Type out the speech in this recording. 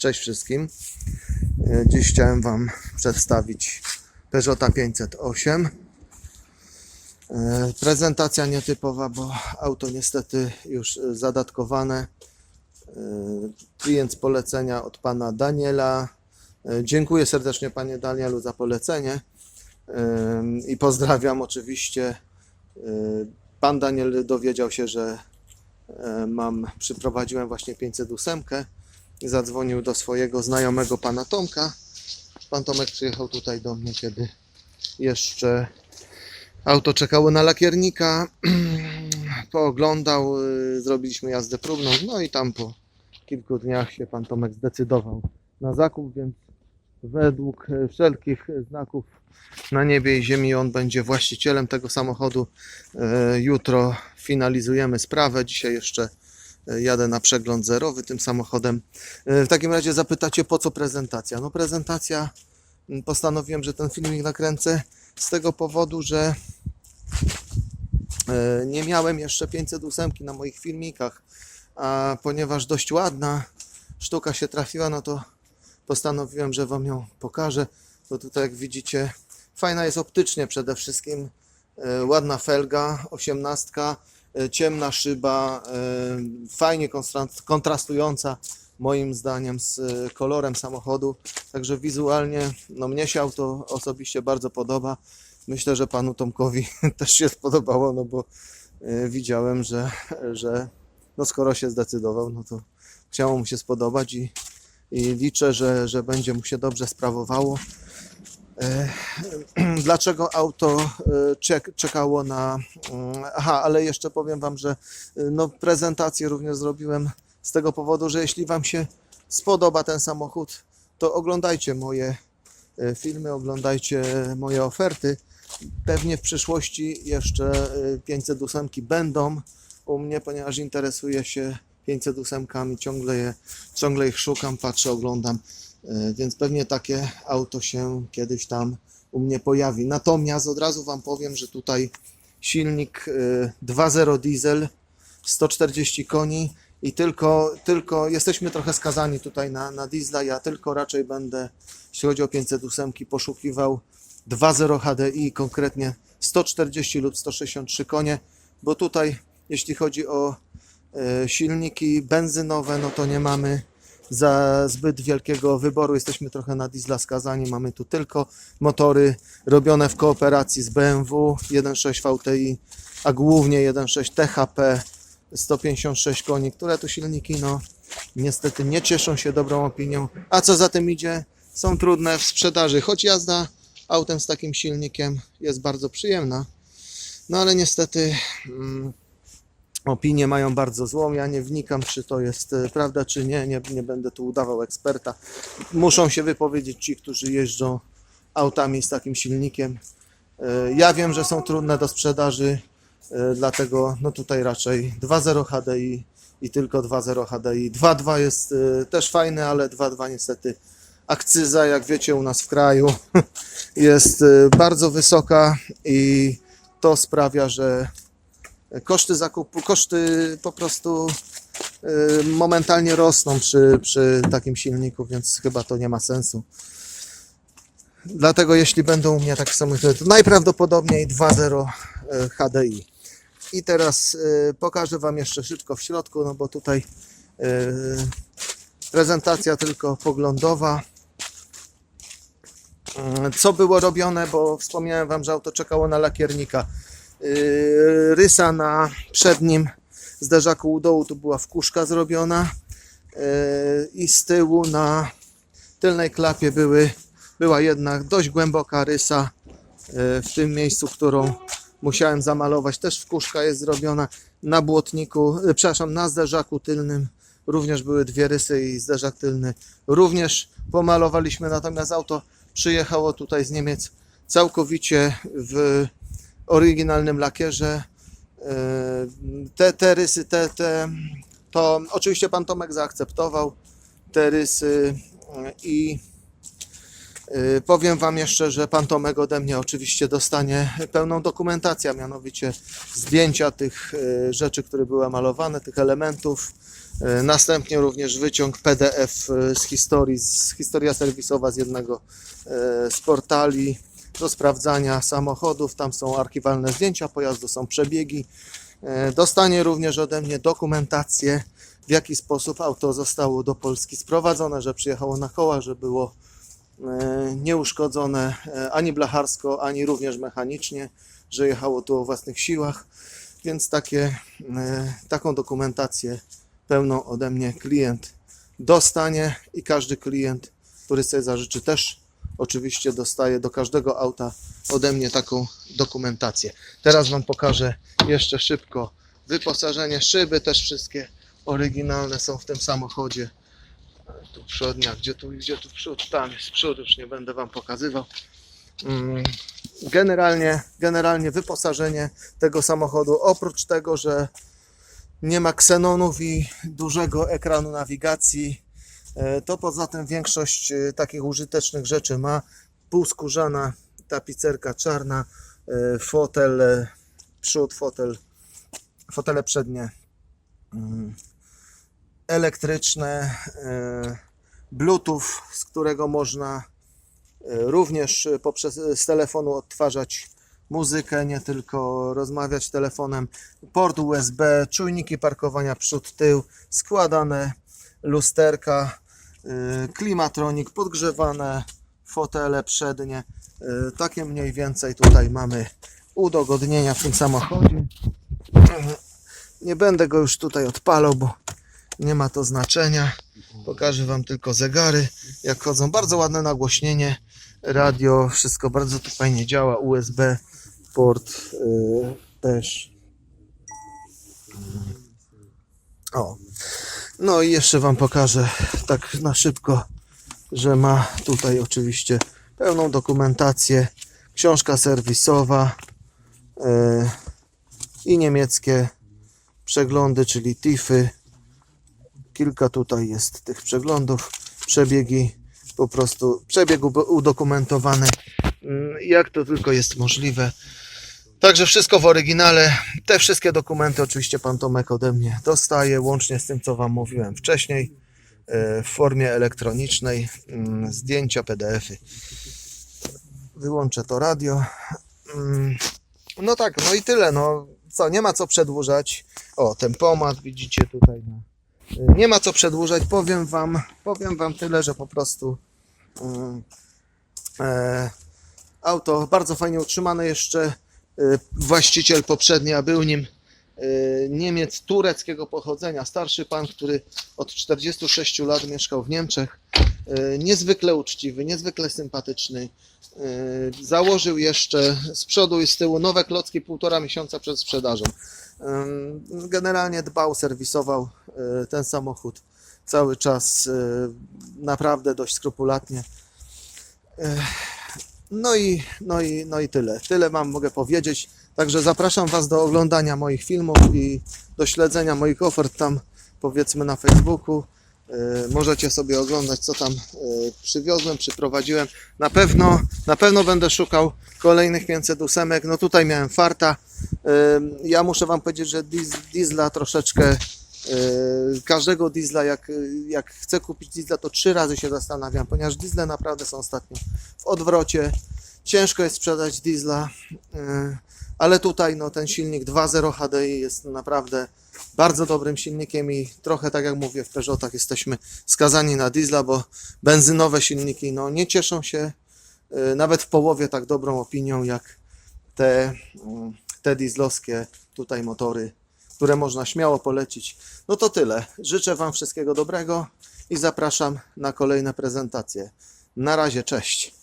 Cześć wszystkim. E, Dziś chciałem Wam przedstawić Peugeota 508. E, Prezentacja nietypowa, bo auto niestety już zadatkowane. E, Klient z polecenia od pana Daniela. Dziękuję serdecznie panie Danielu za polecenie i pozdrawiam oczywiście. Pan Daniel dowiedział się, że mam, przyprowadziłem właśnie 508. Zadzwonił do swojego znajomego pana Tomka. Pan Tomek przyjechał tutaj do mnie, kiedy jeszcze auto czekało na lakiernika. Pooglądał, y, zrobiliśmy jazdę próbną, no i tam po kilku dniach się pan Tomek zdecydował na zakup, więc według e, wszelkich znaków na niebie i ziemi on będzie właścicielem tego samochodu. E, Jutro finalizujemy sprawę. Dzisiaj jeszcze jadę na przegląd zerowy tym samochodem. E, W takim razie zapytacie, po co prezentacja? No prezentacja, postanowiłem, że ten filmik nakręcę z tego powodu, że e, nie miałem jeszcze 508 na moich filmikach, a ponieważ dość ładna sztuka się trafiła, no to postanowiłem, że Wam ją pokażę. Bo tutaj jak widzicie, fajna jest optycznie przede wszystkim. E, Ładna felga, osiemnastka, e, ciemna szyba, e, fajnie kontrastująca moim zdaniem z e, kolorem samochodu. Także wizualnie, no mnie się auto osobiście bardzo podoba. Myślę, że panu Tomkowi też się spodobało, no bo e, widziałem, że, że no skoro się zdecydował, no to chciało mu się spodobać i, i liczę, że, że będzie mu się dobrze sprawowało. E, Dlaczego auto e, czek, czekało na. mm, Aha, ale jeszcze powiem Wam, że e, no, prezentację również zrobiłem z tego powodu, że jeśli Wam się spodoba ten samochód, to oglądajcie moje filmy, oglądajcie moje oferty. Pewnie w przyszłości jeszcze e, 508 będą u mnie, ponieważ interesuję się 508, ciągle, je, ciągle ich szukam, patrzę, oglądam. E, Więc pewnie takie auto się kiedyś tam u mnie pojawi. Natomiast od razu Wam powiem, że tutaj silnik e, 2.0 diesel, 140 koni i tylko, tylko jesteśmy trochę skazani tutaj na, na diesla. Ja tylko raczej będę, jeśli chodzi o 508, poszukiwał 2.0 HDI, konkretnie 140 lub 163 konie, bo tutaj, jeśli chodzi o e, silniki benzynowe, no to nie mamy za zbyt wielkiego wyboru. Jesteśmy trochę na diesla skazani. Mamy tu tylko motory robione w kooperacji z BMW 1.6 VTI, a głównie 1.6 THP 156 koni, które tu silniki no niestety nie cieszą się dobrą opinią. A co za tym idzie, są trudne w sprzedaży, choć jazda autem z takim silnikiem jest bardzo przyjemna. No ale niestety mm, opinie mają bardzo złą. Ja nie wnikam, czy to jest e, prawda, czy nie. nie. Nie będę tu udawał eksperta. Muszą się wypowiedzieć ci, którzy jeżdżą autami z takim silnikiem. E, Ja wiem, że są trudne do sprzedaży, e, dlatego no tutaj raczej 2.0 HDI i tylko 2.0 HDI. 2.2 jest też fajne, ale 2.2 niestety akcyza, jak wiecie, u nas w kraju jest bardzo wysoka i to sprawia, że koszty zakupu, koszty po prostu y, momentalnie rosną przy, przy takim silniku, więc chyba to nie ma sensu. Dlatego jeśli będą u mnie takie samochody, to najprawdopodobniej 2.0 y, HDI. I teraz y, pokażę Wam jeszcze szybko w środku, no bo tutaj prezentacja tylko poglądowa. Co było robione, bo wspomniałem Wam, że auto czekało na lakiernika. Yy, rysa na przednim zderzaku u dołu tu była wkuszka zrobiona yy, i z tyłu na tylnej klapie były, była jednak dość głęboka rysa yy, w tym miejscu, którą musiałem zamalować. Też wkuszka jest zrobiona na błotniku, przepraszam, na zderzaku tylnym również były dwie rysy i zderzak tylny również pomalowaliśmy, natomiast auto przyjechało tutaj z Niemiec całkowicie w oryginalnym lakierze. E, Te, te rysy, te, te, to oczywiście pan Tomek zaakceptował te rysy e, i e, powiem wam jeszcze, że pan Tomek ode mnie oczywiście dostanie pełną dokumentację, mianowicie zdjęcia tych rzeczy, które były malowane, tych elementów, Następnie również wyciąg PDF z historii, z historia serwisowa z jednego z portali do sprawdzania samochodów. Tam są archiwalne zdjęcia pojazdu, są przebiegi. E, Dostanie również ode mnie dokumentację, w jaki sposób auto zostało do Polski sprowadzone, że przyjechało na koła, że było e, nieuszkodzone e, ani blacharsko, ani również mechanicznie, że jechało tu o własnych siłach. Więc takie, taką dokumentację pełną ode mnie klient dostanie i każdy klient, który sobie zażyczy też oczywiście dostaje do każdego auta ode mnie taką dokumentację. Teraz Wam pokażę jeszcze szybko wyposażenie. Szyby też wszystkie oryginalne są w tym samochodzie. Tu przodnia, gdzie tu, gdzie tu przód? Tam jest przód, już nie będę Wam pokazywał. Mm, Generalnie, generalnie wyposażenie tego samochodu, oprócz tego, że nie ma ksenonów i dużego ekranu nawigacji, to poza tym większość e, takich użytecznych rzeczy ma. Półskórzana tapicerka czarna, e, fotel, e, przód, fotel, fotele przednie mm, elektryczne, e, bluetooth, z którego można e, również e, poprzez e, z telefonu odtwarzać muzykę, nie tylko rozmawiać telefonem, port USB, czujniki parkowania przód, tył, składane lusterka, klimatronik, podgrzewane fotele przednie. Y, Takie mniej więcej tutaj mamy udogodnienia w tym samochodzie. Nie będę go już tutaj odpalał, bo nie ma to znaczenia. Pokażę Wam tylko zegary, jak chodzą. Bardzo ładne nagłośnienie, radio, wszystko bardzo tu fajnie działa. USB, port y, też. O. No i jeszcze Wam pokażę tak na szybko, że ma tutaj oczywiście pełną dokumentację, książka serwisowa y, i niemieckie przeglądy, czyli TIFy. Kilka tutaj jest tych przeglądów, przebiegi, po prostu przebieg udokumentowany, mm, jak to tylko jest możliwe. Także wszystko w oryginale. Te wszystkie dokumenty oczywiście pan Tomek ode mnie dostaje, łącznie z tym, co wam mówiłem wcześniej, e, w formie elektronicznej, mm, zdjęcia, PDFy. Wyłączę to radio. Mm, No tak, no i tyle. No co, nie ma co przedłużać. O, tempomat widzicie tutaj. No. E, Nie ma co przedłużać. Powiem wam, powiem wam tyle, że po prostu mm, e, auto bardzo fajnie utrzymane jeszcze. E, właściciel poprzedni, a był nim e, Niemiec tureckiego pochodzenia, starszy pan, który od 46 lat mieszkał w Niemczech. E, Niezwykle uczciwy, niezwykle sympatyczny. Założył jeszcze z przodu i z tyłu nowe klocki półtora miesiąca przed sprzedażą. Generalnie dbał, serwisował ten samochód cały czas naprawdę dość skrupulatnie. No i, no, i, no i tyle. Tyle Wam mogę powiedzieć. Także zapraszam Was do oglądania moich filmów i do śledzenia moich ofert tam, powiedzmy, na Facebooku. E, Możecie sobie oglądać, co tam e, przywiozłem, przyprowadziłem. Na pewno, na pewno będę szukał kolejnych 500 ósemek. No tutaj miałem farta. E, Ja muszę Wam powiedzieć, że diesla troszeczkę każdego diesla, jak, jak chcę kupić diesla, to trzy razy się zastanawiam, ponieważ diesle naprawdę są ostatnio w odwrocie. Ciężko jest sprzedać diesla, e, ale tutaj no, ten silnik 2.0 HDI jest naprawdę bardzo dobrym silnikiem i trochę tak jak mówię w Peugeotach jesteśmy skazani na diesla, bo benzynowe silniki no, nie cieszą się e, nawet w połowie tak dobrą opinią jak te, te dieslowskie tutaj motory, które można śmiało polecić. No to tyle. Życzę Wam wszystkiego dobrego i zapraszam na kolejne prezentacje. Na razie, cześć.